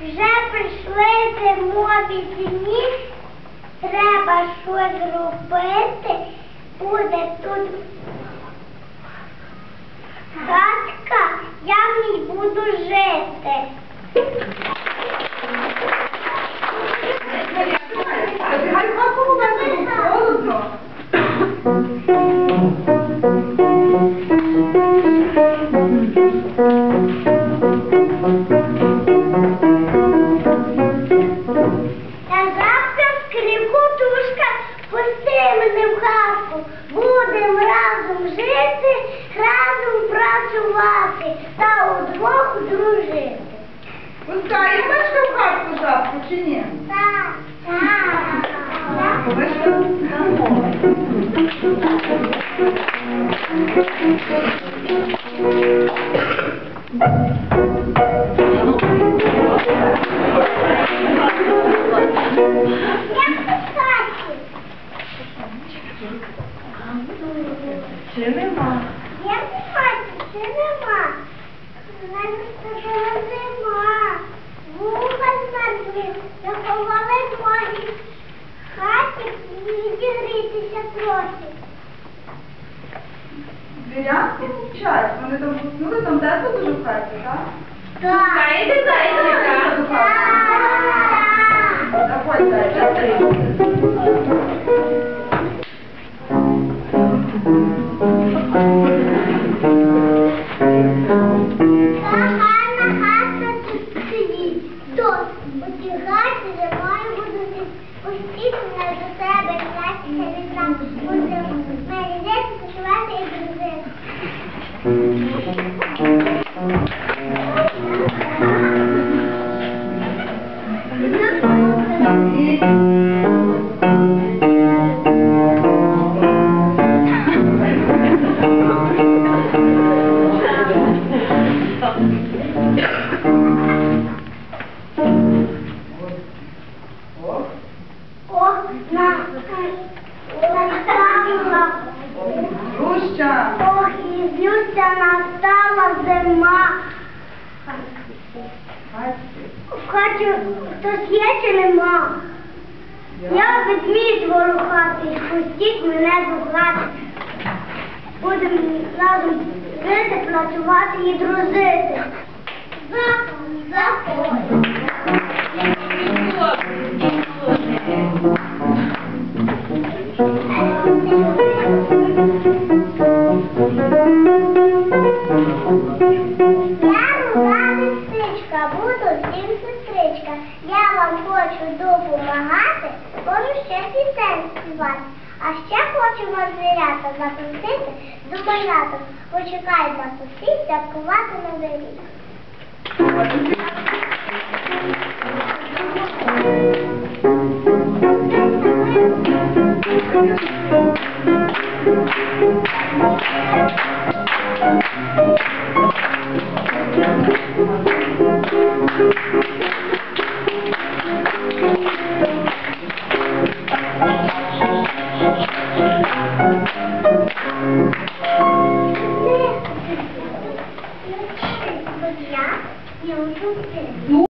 Вже? Прийшли зимові дні, треба щось робити, буде тут хатка, я в ній буду жити. Та завтра скрипутушка пусти мене в хатку. Будем разом жити, разом працювати та удвох дружити. Пускай, я в хатку жабку чи ні? Так, так. Мешка? Як ти в хаті? Чи нема? Я не бачу. Чи нема? У мене сказала. Вуха змерзли, Вони там поснули, там тепло дуже в хаті, так? Зайди, зайди, так. Заходь, зайди. Гарна хатка Руща. Ох, настала зима. В хаті хтось є чи нема? Я ведмідь ворухатий, пустіть мене до хати. Будемо разом жити, працювати і дружити. Заходь, заходь. я вам хочу допомагати, можу ще пісень співати. А ще хочу вас звірята запустити до бажаток. Почекай запустити, святкувати на доріг. Thank you.